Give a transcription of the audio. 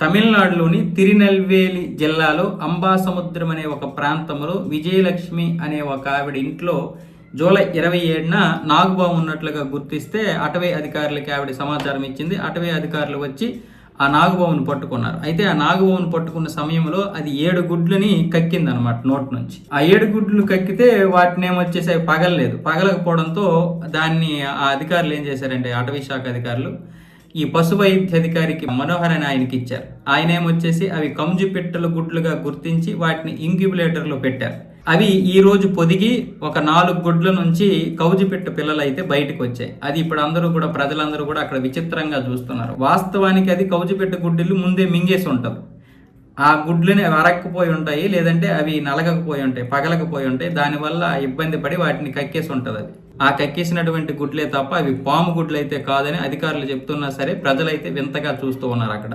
తమిళనాడులోని తిరునెల్వేలి జిల్లాలో అంబాసముద్రం అనే ఒక ప్రాంతంలో విజయలక్ష్మి అనే ఒక ఆవిడ ఇంట్లో జూలై ఇరవై ఏడున నాగుబాము ఉన్నట్లుగా గుర్తిస్తే అటవీ అధికారులకి ఆవిడ సమాచారం ఇచ్చింది. అటవీ అధికారులు వచ్చి ఆ నాగుబావును పట్టుకున్నారు. అయితే ఆ నాగుబావును పట్టుకున్న సమయంలో అది ఏడు గుడ్లని కక్కింది అనమాట నోట్ నుంచి. ఆ ఏడు గుడ్లు కక్కితే వాటిని ఏమొచ్చేసి అవి పగలలేదు. పగలకపోవడంతో దాన్ని ఆ అధికారులు ఏం చేశారంటే అటవీ శాఖ అధికారులు ఈ పశు వైద్యాధికారికి మనోహర్ అని ఆయనకి ఇచ్చారు. ఆయన ఏమొచ్చేసి అవి కంజు పిట్టల గుడ్లుగా గుర్తించి వాటిని ఇంక్యుబులేటర్లో పెట్టారు. అవి ఈ రోజు పొదిగి ఒక నాలుగు గుడ్ల నుంచి కౌజుపెట్టు పిల్లలు అయితే బయటకు వచ్చాయి. అది ఇప్పుడు అందరూ కూడా ప్రజలందరూ కూడా అక్కడ విచిత్రంగా చూస్తున్నారు. వాస్తవానికి అది కౌజుపెట్టు పిట్ట గుడ్డిలు ముందే మింగేసి ఉంటుంది ఆ గుడ్లని అరక్కపోయి ఉంటాయి లేదంటే అవి నలగకపోయి ఉంటాయి పగలకపోయి ఉంటాయి. దానివల్ల ఇబ్బంది పడి వాటిని కక్కేసి ఉంటుంది అది ఆ కక్కేసినటువంటి గుడ్లే తప్ప అవి పాము గుడ్లు అయితే కాదని అధికారులు చెప్తున్నా సరే ప్రజలైతే వింతగా చూస్తూ ఉన్నారు అక్కడ.